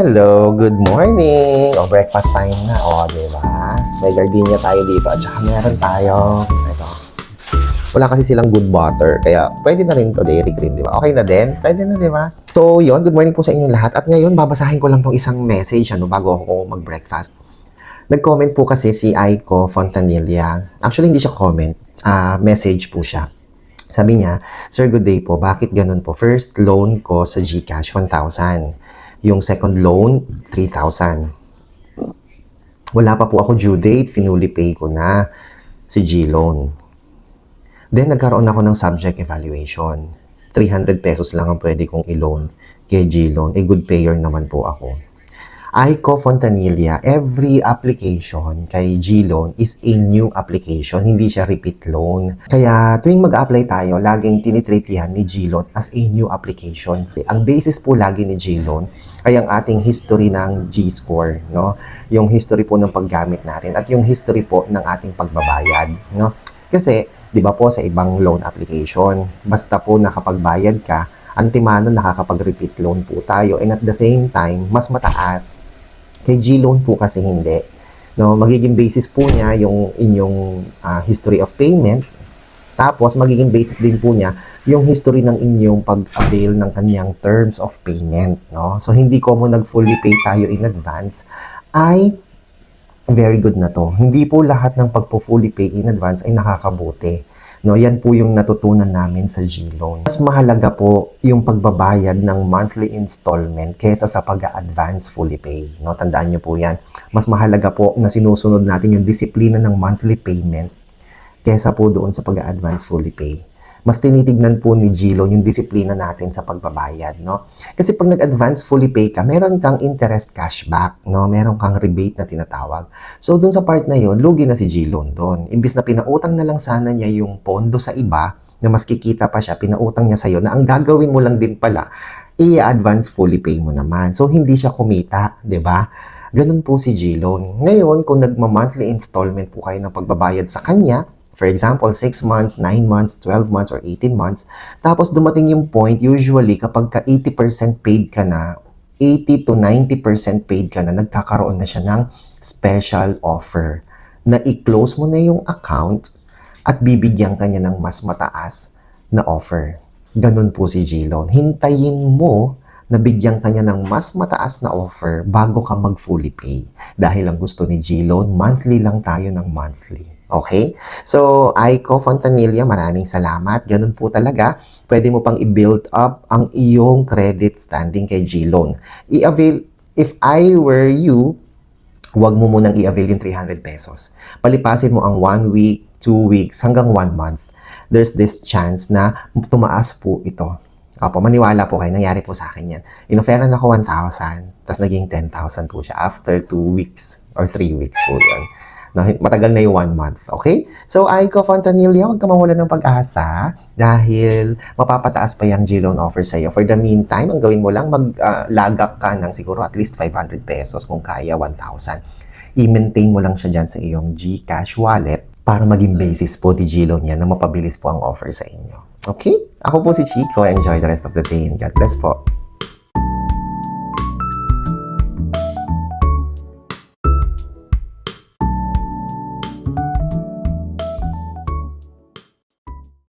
Hello, good morning! O, breakfast time na. O, di ba? May gardenia tayo dito. At saka meron tayo, ito. Wala kasi silang good butter. Kaya, pwede na rin to dairy cream, di ba? Okay na din? Pwede na, di ba? So, yon Good morning po sa inyong lahat. At ngayon, babasahin ko lang tong isang message, ano, bago ako mag-breakfast. Nag-comment po kasi si Aiko Fontanilla. Actually, hindi siya comment. ah message po siya. Sabi niya, Sir, good day po. Bakit ganun po? First loan ko sa GCash, 1,000. Yung second loan, 3,000. Wala pa po ako due date. Finuli pay ko na si G-loan. Then, nagkaroon ako ng subject evaluation. 300 pesos lang ang pwede kong i-loan kay G-loan. A good payer naman po ako. Aiko Fontanilla, every application kay G-Loan is a new application, hindi siya repeat loan. Kaya tuwing mag-apply tayo, laging tinitreat yan ni G-Loan as a new application. Ang basis po lagi ni G-Loan ay ang ating history ng G-score, no? Yung history po ng paggamit natin at yung history po ng ating pagbabayad, no? Kasi, di ba po sa ibang loan application, basta po nakapagbayad ka, antimano nakakapag-repeat loan po tayo and at the same time, mas mataas. Kay G-loan po kasi hindi. No, magiging basis po niya yung inyong ah, history of payment. Tapos magiging basis din po niya yung history ng inyong pag-avail ng kanyang terms of payment, no? So hindi ko mo nag-fully pay tayo in advance ay very good na to. Hindi po lahat ng pagpo-fully pay in advance ay nakakabuti. No, yan po yung natutunan namin sa G-Loan. Mas mahalaga po yung pagbabayad ng monthly installment kaysa sa pag-advance fully pay. No, tandaan niyo po yan. Mas mahalaga po na sinusunod natin yung disiplina ng monthly payment kaysa po doon sa pag-advance fully pay. Mas tinitignan po ni G-Loan yung disiplina natin sa pagbabayad, no? Kasi pag nag-advance fully pay ka, meron kang interest cashback, no? Meron kang rebate na tinatawag. So, doon sa part na yon lugi na si G-Loan doon. Imbis na pinautang na lang sana niya yung pondo sa iba, na mas kikita pa siya, pinautang niya sa'yo, na ang gagawin mo lang din pala, i-advance fully pay mo naman. So, hindi siya kumita, 'di ba? Ganun po si G-Loan. Ngayon, kung nagma-monthly installment po kayo ng pagbabayad sa kanya, for example, 6 months, 9 months, 12 months, or 18 months, tapos dumating yung point, usually, kapag ka 80% paid ka na, 80 to 90% paid ka na, nagkakaroon na siya ng special offer na i-close mo na yung account at bibigyan ka niya ng mas mataas na offer. Ganun po si G-Loan. Hintayin mo na bigyan ka niya ng mas mataas na offer bago ka mag-fully pay. Dahil ang gusto ni G-Loan, monthly lang tayo ng monthly. Okay? So, Aiko Fontanilla, maraming salamat. Ganun po talaga. Pwede mo pang i-build up ang iyong credit standing kay G-Loan. I-avail, if I were you, huwag mo munang i-avail yung 300 pesos. Palipasin mo ang 1 week, 2 weeks, hanggang 1 month. There's this chance na tumaas po ito. Opo, maniwala po kayo. Nangyari po sa akin yan. Inoferan ako 1,000, tapos naging 10,000 po siya after 2 weeks or 3 weeks po yun. No, matagal na yung 1 month. Okay? So, Aiko Fontanilla, huwag ka mawalan ng pag-asa dahil mapapataas pa yung G-loan offer sa'yo. For the meantime, ang gawin mo lang, mag-lagak ka ng siguro at least 500 pesos kung kaya 1,000. I-maintain mo lang siya dyan sa iyong GCash wallet para maging basis po ni G-loan yan na mapabilis po ang offer sa inyo. Okay? Ako po si Chico. Enjoy the rest of the day and God bless po.